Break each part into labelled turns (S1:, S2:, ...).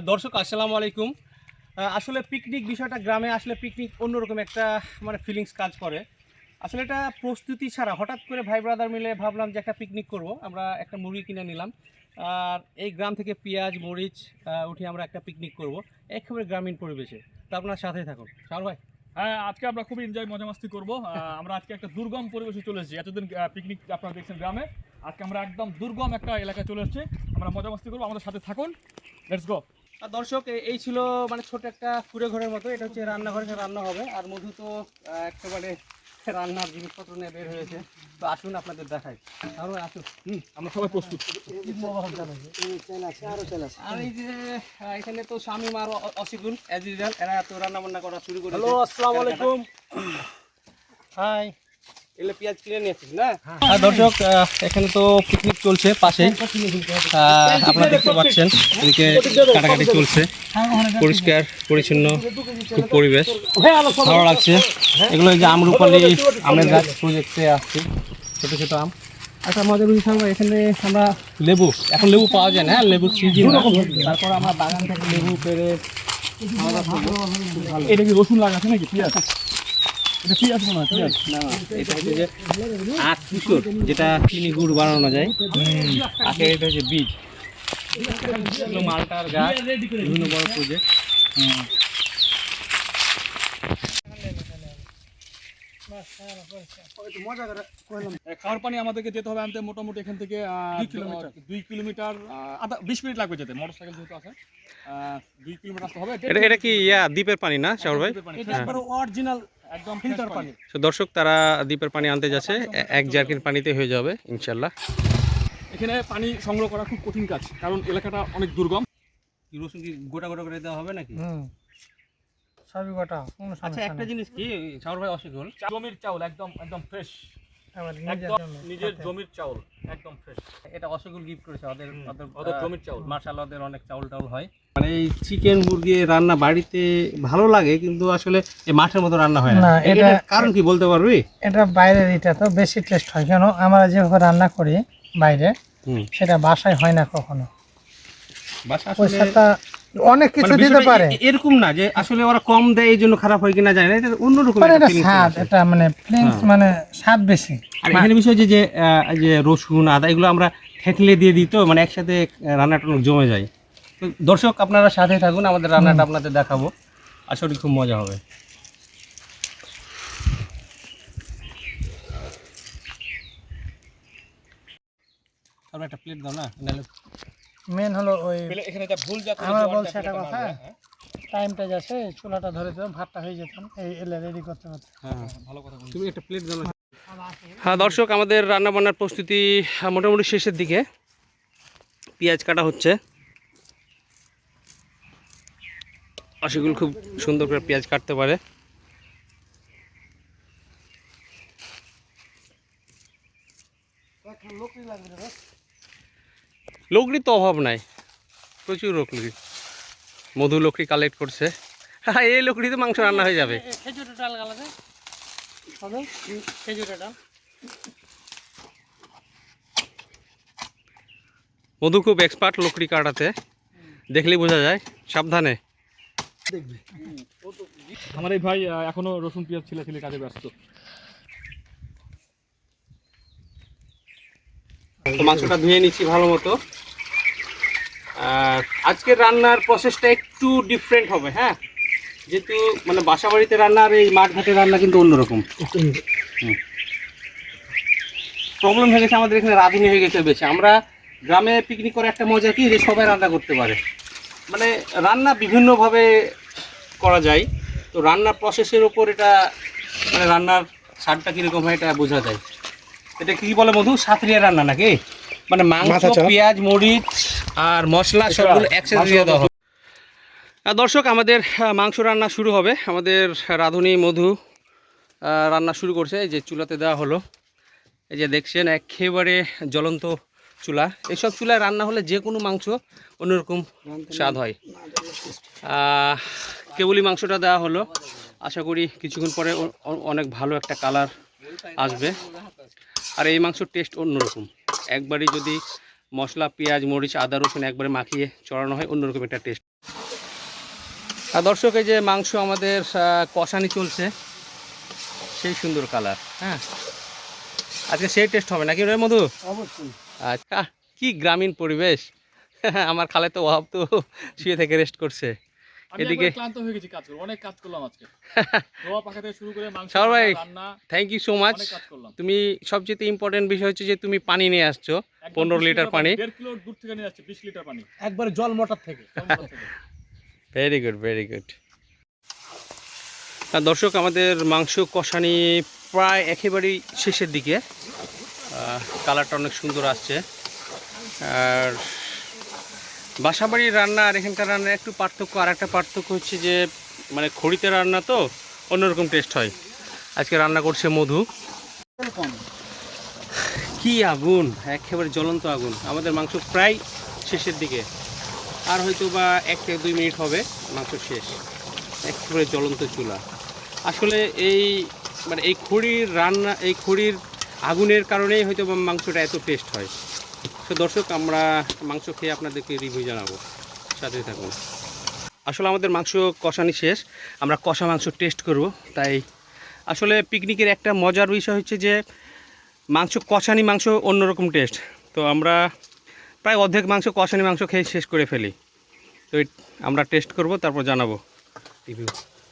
S1: দর্শক, আসসালামু আলাইকুম। আসলে পিকনিক বিষয়টা গ্রামে আসলে পিকনিক অন্যরকম একটা মানে ফিলিংস কাজ করে। আসলে এটা প্রস্তুতি ছাড়া, হঠাৎ করে ভাই ব্রাদার মিলে ভাবলাম যে একটা পিকনিক করব। আমরা একটা মুরগি কিনে নিলাম। আর এই গ্রাম থেকে পেঁয়াজ, মরিচ উঠে আমরা একটা পিকনিক করব। একেবারে গ্রামীণ পরিবেশে। তা আপনার সাথে থাকুন। সার ভাই।
S2: হ্যাঁ আজকে আমরা খুব এনজয় মজা মাস্তি করব। আমরা আজকে একটা দুর্গম পরিবেশে চলে এসেছি। এতদিন পিকনিক আপনারা দেখছেন গ্রামে। আজকে আমরা একদম দুর্গম একটা এলাকায় চলে এসেছি। আমরা মজা মাস্তি করব। আমাদের সাথে থাকুন। লেটস গো
S1: দর্শক এই ছিল মানে ছোট একটা কুড়ে ঘরের মতো। এটা হচ্ছে রান্নাঘরে রান্না হবে। আর মধু তো একেবারে রান্নার জিনিসপত্র নিয়ে বের হয়েছে। তো আসুন আপনাদের দেখাই। ভাই আসুন।
S2: হুম আমরা সবাই প্রস্তুত।
S1: আর এই যে এখানে তো শামিম আর অ- অসিকুল অ্যাজ ইউজুয়াল এরা তো রান্না বান্না করা শুরু করে
S3: হ্যালো আসসালামু আলাইকুম। হাই।
S1: এলে পেঁয়াজ কিনে নিয়েছিস না? হ্যাঁ দর্শক এখানে তো পিকনিক চলছে পাশেই। আহ, আপনারা দেখতে পাচ্ছেন এদিকে কাটাকাটি চলছে। পরিষ্কার পরিচ্ছন্ন খুব পরিবেশ। ভালো লাগছে। এগুলো এই যে আমরুপালি আমের গাছ প্রজেক্টে আসছে। ছোটো ছোটো আম। একটা মজার বিষয় এখানে আমরা লেবু এখন লেবু পাওয়া যায় না হ্যাঁ লেবুর সিজন তারপর আমরা বাগান থেকে লেবু পেরে।
S2: এটা কি রসুন লাগাচ্ছে নাকি? পেঁয়াজ এটা পেঁয়াজ মনে হয়?
S1: না এটা হচ্ছে যে আখ কিশোর যেটা চিনি গুড় বানানো যায়। আখের এটা হচ্ছে বীজ। মালটার গাছ বিভিন্ন বড় প্রজেক্ট
S2: খাওয়ার পানি আমাদেরকে যেতে হবে আনতে মোটামুটি এখান থেকে
S3: দুই কিলোমিটার।
S2: আধা বিশ মিনিট লাগবে যেতে মোটর সাইকেল যেহেতু আছে দুই কিলোমিটার আসতে হবে।
S1: এটা এটা কি ইয়া দ্বীপের পানি না শাওর ভাই?
S3: এটা
S2: হ্যাঁ,
S3: অরিজিনাল
S2: একদম
S3: ফিল্টার পানি।
S1: দর্শক তারা দ্বীপের পানি আনতে যাচ্ছে এক জার্কিন পানিতে হয়ে যাবে ইনশাল্লাহ।
S2: এখানে পানি সংগ্রহ করা খুব কঠিন কাজ কারণ এলাকাটা অনেক দুর্গম।
S1: কি রসুন কি গোটা গোটা করে দেওয়া হবে নাকি?
S3: হুম। সবই গোটা কোনো
S1: আচ্ছা একটা জিনিস কি শাওর ভাই অসিকুল
S2: জমির চাউল একদম একদম ফ্রেশ
S3: নিজের।
S2: জমির চাউল একদম ফ্রেশ
S1: এটা অসিকুল গিফট করেছে ওদের ওদের
S2: জমির চাউল।
S1: মার্শাল ওদের অনেক চাউল টাউল হয়। মানে এই চিকেন মুরগি রান্না বাড়িতে ভালো লাগে কিন্তু আসলে এই মাঠের মতো রান্না হয় না।
S3: না, এটা-
S1: কারণ কি বলতে পারবি?
S3: এটা বাইরের এটা তো বেশি টেস্ট হয় কেন আমরা যেভাবে রান্না করি বাইরে সেটা বাসায় হয় না কখনো।
S1: বাস
S3: অনেক কিছু
S1: মানে
S3: দিতে পারে।
S1: এরকম না যে আসলে ওরা কম দেয় এই জন্য খারাপ হয় কিনা জানি না। এটা অন্যরকম একটা
S3: স্বাদ এটা মানে ফিলিংস
S1: হ্যাঁ।
S3: মানে স্বাদ বেশি।
S1: আর এখানে বিষয় যে যে রসুন আদা এগুলো আমরা থেতলে দিয়ে দিই তো মানে একসাথে রান্নাটা জমে যায়। তো দর্শক আপনারা সাথে থাকুন আমাদের রান্নাটা আপনাদের দেখাবো। আসলে খুব মজা হবে। তারপর একটা প্লেট দাও না নাহলে
S3: মেন হলো ওই
S2: এখানে যা ভুল যা
S3: আমরা বলছি একটা কথা টাইমটা যাচ্ছে চুলাটা ধরে তো ভাতটা হয়ে যেতাম এই এলে রেডি করতে করতে
S1: হ্যাঁ ভালো কথা তুমি একটা প্লেট দাও না হ্যাঁ দর্শক আমাদের রান্না বান্নার প্রস্তুতি মোটামুটি শেষের দিকে। পেঁয়াজ কাটা হচ্ছে। আশিকুল খুব সুন্দর করে পেঁয়াজ কাটতে পারে। লোকরির তো অভাব নাই। প্রচুর লোকরি মধু লোকরি কালেক্ট করছে। হ্যাঁ এই লোকরিতে মাংস রান্না হয়ে যাবে।
S3: খেজুরের ডাল গালাতে হবে? খেজুরের ডাল।
S1: মধু খুব এক্সপার্ট লকড়ি কাটাতে। দেখলেই বোঝা যায়। সাবধানে।
S2: আমার এই ভাই এখনও রসুন পেঁয়াজ ছিলে ছিলে কাজে ব্যস্ত।
S1: মাংসটা ধুয়ে নিচ্ছি ভালো মতো। আজকের রান্নার প্রসেসটা একটু ডিফারেন্ট হবে হ্যাঁ? যেহেতু মানে বাসা বাড়িতে রান্না আর এই মাঠ ঘাটে রান্না কিন্তু অন্যরকম। প্রবলেম হয়ে গেছে আমাদের এখানে রাঁধুনি হয়ে গেছে বেশি। আমরা গ্রামে পিকনিক করে একটা মজা কি যে সবাই রান্না করতে পারে। মানে রান্না বিভিন্নভাবে করা যায়। তো রান্নার প্রসেসের ওপর এটা মানে রান্নার স্বাদটা কীরকম হয় এটা বোঝা যায়। এটা কি বলে মধু সাতরিয়া রান্না নাকি? মানে মাংস পেঁয়াজ মরিচ আর মশলা সবগুলো একসাথে দিয়ে দেওয়া হবে। আর দর্শক আমাদের মাংস রান্না শুরু হবে। আমাদের রাঁধুনি মধু রান্না শুরু করছে। এই যে চুলাতে দেওয়া হলো। এই যে দেখছেন একেবারে জ্বলন্ত চুলা। এইসব চুলায় রান্না হলে যে কোনো মাংস অন্যরকম স্বাদ হয়। আহ, কেবলই মাংসটা দেওয়া হলো। আশা করি কিছুক্ষণ পরে অনেক ভালো একটা কালার আসবে। আর এই মাংসর টেস্ট অন্যরকম। একবারই যদি মশলা পেঁয়াজ মরিচ আদা রসুন একবারে মাখিয়ে চড়ানো হয় অন্যরকম একটা টেস্ট আর দর্শক এই যে মাংস আমাদের কষানি চলছে সেই সুন্দর কালার হ্যাঁ? আজকে সেই টেস্ট হবে নাকি রে মধু?
S3: অবশ্যই।
S1: আচ্ছা কি গ্রামীণ পরিবেশ আমার খালে তো অভাব তো শুয়ে থেকে রেস্ট করছে। এদিকে-
S2: ক্লান্ত হয়ে গেছি কাজ করে অনেক কাজ করলাম আজকে। ধোয়া পাখা থেকে শুরু করে মাংস
S1: ভাই, থ্যাংক ইউ সো মাচ
S2: কাজ করলাম।
S1: তুমি সবচেয়ে ইম্পর্টেন্ট বিষয় হচ্ছে যে তুমি পানি নিয়ে আসছো
S2: একদম
S1: 15
S2: 20
S1: লিটার পানি।
S2: দেড় কিলো দূর থেকে নিয়ে যাচ্ছে বিশ লিটার পানি।
S3: একবারে জল মোটর থেকে।
S1: ভেরি গুড ভেরি গুড দর্শক আমাদের মাংস কষানি প্রায় একেবারেই শেষের দিকে। কালারটা অনেক সুন্দর আসছে। আর বাসাবাড়ির রান্না আর এখানকার রান্নার একটু পার্থক্য আর একটা পার্থক্য হচ্ছে যে মানে খড়িতে রান্না তো অন্যরকম টেস্ট হয়। আজকে রান্না করছে মধু। কি আগুন, একেবারে জ্বলন্ত আগুন। আমাদের মাংস প্রায় শেষের দিকে। আর হয়তো বা এক থেকে দুই মিনিট হবে মাংস শেষ। একেবারে জ্বলন্ত চুলা। আসলে এই মানে এই খড়ির রান্না, এই খড়ির আগুনের কারণেই হয়তো বা মাংসটা এত টেস্ট হয়। তো দর্শক, আমরা মাংস খেয়ে আপনাদেরকে রিভিউ জানাব। সাথে থাকুন। আসলে আমাদের মাংস কষানি শেষ। আমরা কষা মাংস টেস্ট করব। তাই আসলে পিকনিকের একটা মজার বিষয় হচ্ছে যে, মাংস কষানি মাংস অন্যরকম টেস্ট তো আমরা প্রায় অর্ধেক মাংস কষানি মাংস খেয়ে শেষ করে ফেলি। তো আমরা টেস্ট করব, তারপর জানাব। রিভিউ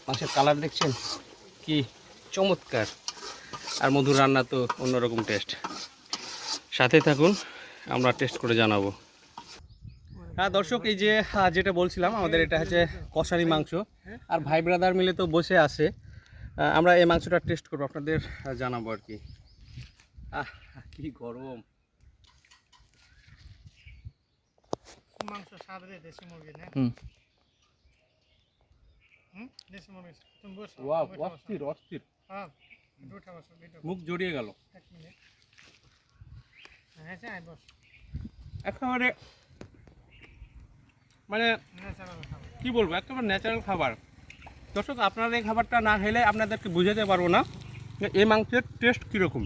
S1: মাংসের কালার দেখছেন? কি চমৎকার। আর মধুর রান্না তো অন্যরকম টেস্ট সাথে থাকুন। আমরা টেস্ট করে জানাব। হ্যাঁ দর্শক এই যে যেটা বলছিলাম আমাদের এটা হচ্ছে কষানি মাংস। আর ভাই ব্রাদার মিলে তো বসে আছে। আমরা এই মাংসটা টেস্ট করব আপনাদের জানাব আর কি। আহ কি গরম।
S3: মাংস স্বাদ রে দেশি মুরগি না?
S1: হুম।
S3: হুম? দেশি মুরগি তুমি বসো
S1: ওয়াও
S3: বসো, বসো।
S1: অস্থির। অস্থির
S3: হ্যাঁ একটু বসো
S1: মুখ জড়িয়ে গেল।
S3: এক মিনিট। হ্যাঁ হ্যাঁ বস।
S1: একেবারে মানে কি বলব একেবারে ন্যাচারাল খাবার। দর্শক আপনারা এই খাবারটা না খেলে আপনাদেরকে বুঝাতে পারব না যে এই মাংসের টেস্ট কীরকম।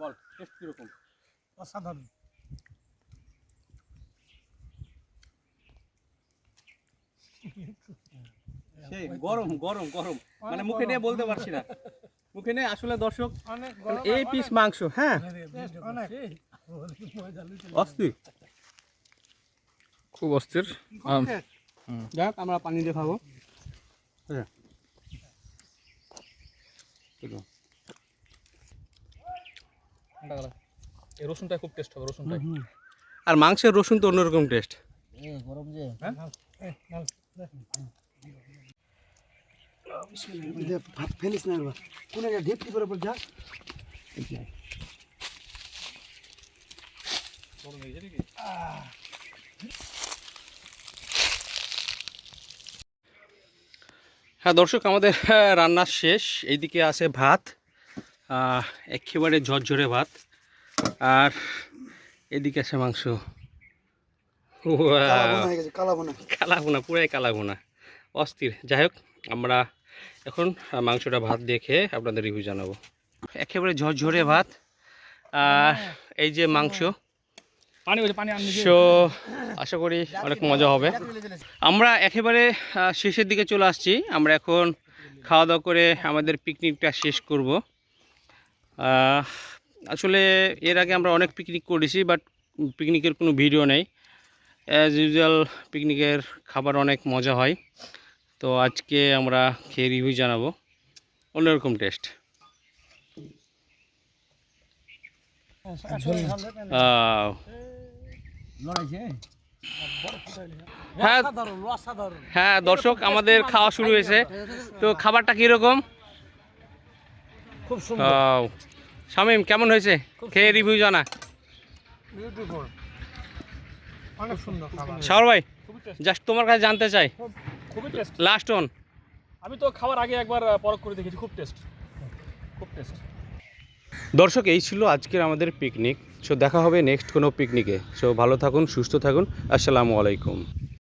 S1: বল টেস্ট কীরকম?
S3: অসাধারণ।
S1: সেই গরম গরম গরম। মানে মুখে নিয়ে বলতে পারছি না। মুখে নিয়ে আসলে দর্শক মানে এই পিস মাংস হ্যাঁ?
S3: অনেক।
S1: অস্থির।
S2: খুব অস্থির।
S1: যাক আমরা পানি দিয়ে খাব। হ্যাঁ।
S2: রসুনটা খুব টেস্ট হবে রসুনটা
S1: আর মাংসের রসুন তো অন্যরকম টেস্ট
S3: ভাত ফেলিস না কোন ঢিপ কি করে যা।
S1: হ্যাঁ দর্শক আমাদের আহ, রান্না শেষ। এইদিকে আছে ভাত একেবারে ঝরঝরে ভাত। আর এদিকে আছে মাংস। কালাভুনা পুরাই কালাভুনা। অস্থির। যাই হোক আমরা এখন মাংসটা ভাত দিয়ে খেয়ে আপনাদের রিভিউ জানাব। একেবারে ঝরঝরে ভাত। আর এই যে মাংস
S2: পানি পানি
S1: সো আশা করি অনেক মজা হবে। আমরা একেবারে শেষের দিকে চলে আসছি। আমরা এখন খাওয়া দাওয়া করে আমাদের পিকনিকটা শেষ করব। আসলে এর আগে আমরা অনেক পিকনিক করেছি বাট পিকনিকের কোনো ভিডিও নেই। অ্যাজ ইউজুয়াল পিকনিকের খাবার অনেক মজা হয়। তো আজকে আমরা খেয়ে রিভিউ জানাব। অন্যরকম টেস্ট হ্যাঁ। হ্যাঁ দর্শক আমাদের খাওয়া শুরু হয়েছে। তো খাবারটা কীরকম?
S3: খুব সুন্দর।
S1: শামীম কেমন হয়েছে? খেয়ে রিভিউ জানা।
S3: বিউটিফুল অনেক সুন্দর খাবার।
S1: ভাই জাস্ট তোমার কাছে জানতে চাই।
S2: খুবই টেস্ট
S1: লাস্ট অন
S2: আমি তো খাওয়ার আগে একবার পরখ করে দেখেছি। খুব টেস্ট খুব টেস্ট
S1: দর্শক এই ছিল আজকের আমাদের পিকনিক সো দেখা হবে নেক্সট কোনো পিকনিকে সো ভালো থাকুন সুস্থ থাকুন. আসসালামু আলাইকুম